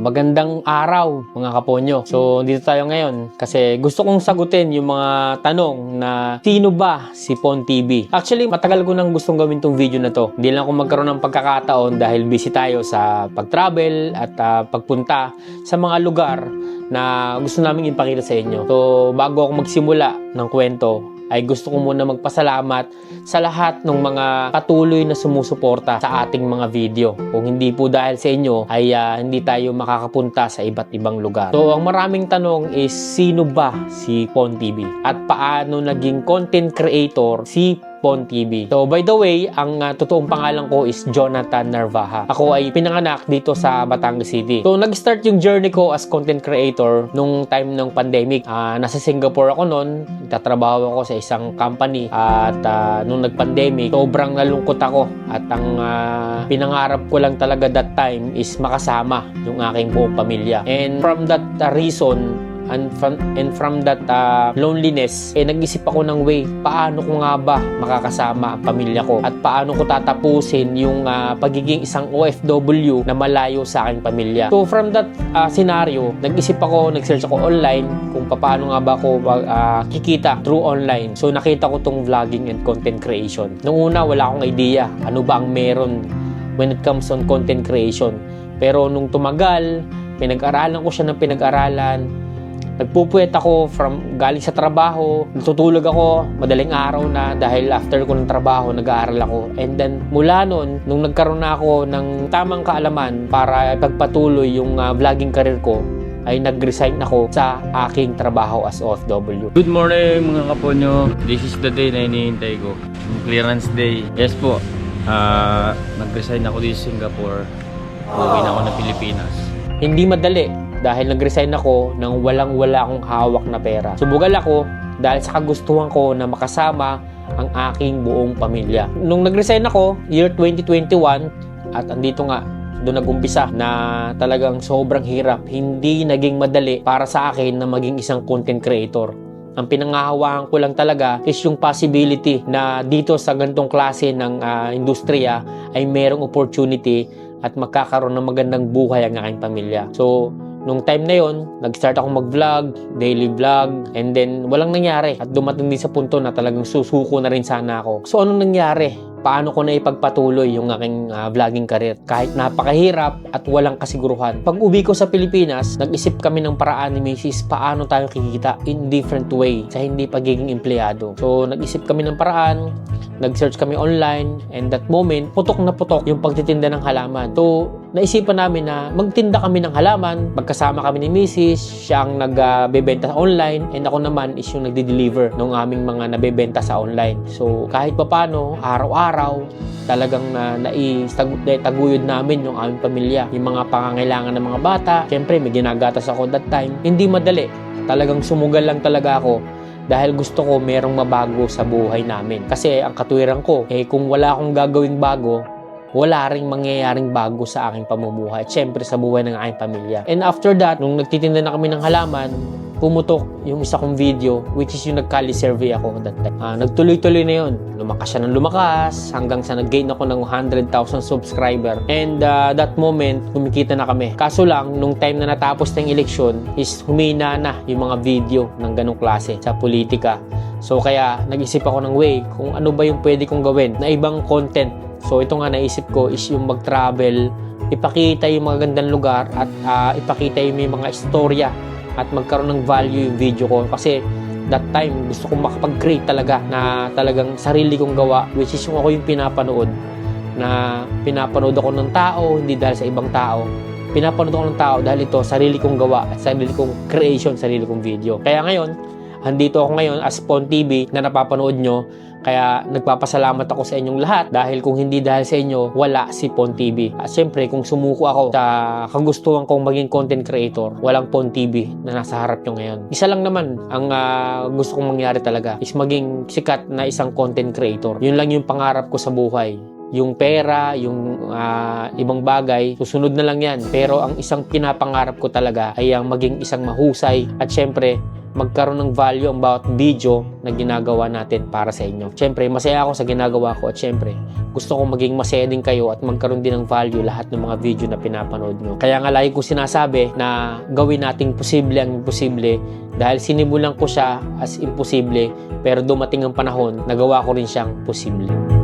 Magandang araw mga kaponyo. So, dito tayo ngayon kasi gusto kong sagutin yung mga tanong na sino ba si Pon TV? Actually, matagal ko nang gustong gawin tong video na to. Hindi lang ako magkaroon ng pagkakataon dahil busy tayo sa pag-travel at ah, pagpunta sa mga lugar na gusto namin ipakita sa inyo. So, bago ako magsimula ng kwento, ay gusto ko muna magpasalamat sa lahat ng mga patuloy na sumusuporta sa ating mga video. Kung hindi po dahil sa inyo, ay ah, hindi tayo makakapunta sa iba't ibang lugar. So, ang maraming tanong is, sino ba si Pon TV? At paano naging content creator si Pon TV. So, by the way, ang ah, totoong pangalan ko is Jonathan Narvaja. Ako ay pinanganak dito sa Batangas City. So, nag-start yung journey ko as content creator nung time ng pandemic. Ah, nasa Singapore ako noon. Tatrabaho ako sa isang company. At ah, nung nag-pandemic, sobrang nalungkot ako. At ang ah, pinangarap ko lang talaga that time is makasama yung aking buong pamilya. And from that ah, reason, and from, and from that uh, loneliness, eh nag-isip ako ng way, paano ko nga ba makakasama ang pamilya ko at paano ko tatapusin yung uh, pagiging isang OFW na malayo sa aking pamilya. So from that uh, scenario, nag-isip ako, nag-search ako online kung paano nga ba ako uh, kikita through online. So nakita ko tong vlogging and content creation. Nung una, wala akong idea ano ba ang meron when it comes on content creation. Pero nung tumagal, pinag-aralan ko siya ng pinag-aralan, Nagpupuyat ako from galing sa trabaho, natutulog ako madaling araw na dahil after ko ng trabaho, nag-aaral ako. And then mula noon, nung nagkaroon na ako ng tamang kaalaman para pagpatuloy yung uh, vlogging career ko, ay nag-resign ako sa aking trabaho as OFW. Good morning mga kaponyo. This is the day na hinihintay ko. Clearance day. Yes po. Ah, nag-resign ako dito sa Singapore. Uwi na ako ng Pilipinas. Hindi madali dahil nag-resign ako nang walang-wala akong hawak na pera. Subugal ako dahil sa kagustuhan ko na makasama ang aking buong pamilya. Nung nag-resign ako, year 2021, at andito nga, doon nagumpisa na talagang sobrang hirap. Hindi naging madali para sa akin na maging isang content creator. Ang pinangahawakan ko lang talaga is yung possibility na dito sa ganitong klase ng ah, industriya ay merong opportunity at magkakaroon ng magandang buhay ang aking pamilya. So, Nung time na yon, nag-start ako mag-vlog, daily vlog, and then walang nangyari. At dumating din sa punto na talagang susuko na rin sana ako. So anong nangyari? Paano ko na ipagpatuloy yung aking uh, vlogging career? Kahit napakahirap at walang kasiguruhan. Pag uwi ko sa Pilipinas, nag-isip kami ng paraan ni Mrs. paano tayo kikita in different way sa hindi pagiging empleyado. So nag-isip kami ng paraan, nag-search kami online, and that moment, putok na putok yung pagtitinda ng halaman. So naisipan namin na magtinda kami ng halaman, magkasama kami ni Mrs. Siya ang nagbebenta uh, online and ako naman is yung nagde-deliver ng aming mga nabebenta sa online. So kahit papano, araw-araw, talagang na naitaguyod namin yung aming pamilya. Yung mga pangangailangan ng mga bata, syempre may ginagatas ako that time. Hindi madali. Talagang sumugal lang talaga ako dahil gusto ko merong mabago sa buhay namin. Kasi ang katwiran ko, eh kung wala akong gagawing bago, wala ring mangyayaring bago sa aking pamumuhay at syempre sa buhay ng aking pamilya. And after that, nung nagtitinda na kami ng halaman, pumutok yung isa kong video which is yung nagkali survey ako that time. Uh, nagtuloy-tuloy na yun. Lumakas siya ng lumakas hanggang sa nag-gain ako ng 100,000 subscriber. And uh, that moment, kumikita na kami. Kaso lang, nung time na natapos ng eleksyon is humina na yung mga video ng ganong klase sa politika. So kaya nag-isip ako ng way kung ano ba yung pwede kong gawin na ibang content. So ito nga naisip ko is yung mag-travel, ipakita yung mga gandang lugar at uh, ipakita yung mga istorya at magkaroon ng value yung video ko. Kasi that time gusto kong makapag-create talaga na talagang sarili kong gawa which is yung ako yung pinapanood na pinapanood ako ng tao hindi dahil sa ibang tao. Pinapanood ako ng tao dahil ito sarili kong gawa at sarili kong creation sarili kong video. Kaya ngayon andito ako ngayon as Pon TV na napapanood nyo kaya nagpapasalamat ako sa inyong lahat dahil kung hindi dahil sa inyo, wala si Pon TV. At syempre, kung sumuko ako sa kagustuhan kong maging content creator, walang Pon TV na nasa harap nyo ngayon. Isa lang naman ang uh, gusto kong mangyari talaga is maging sikat na isang content creator. Yun lang yung pangarap ko sa buhay yung pera, yung ah, ibang bagay, susunod na lang yan. Pero ang isang pinapangarap ko talaga ay ang maging isang mahusay at syempre, magkaroon ng value ang bawat video na ginagawa natin para sa inyo. Syempre, masaya ako sa ginagawa ko at syempre, gusto ko maging masaya din kayo at magkaroon din ng value lahat ng mga video na pinapanood nyo. Kaya nga lagi ko sinasabi na gawin nating posible ang imposible dahil sinimulan ko siya as imposible pero dumating ang panahon, nagawa ko rin siyang posible.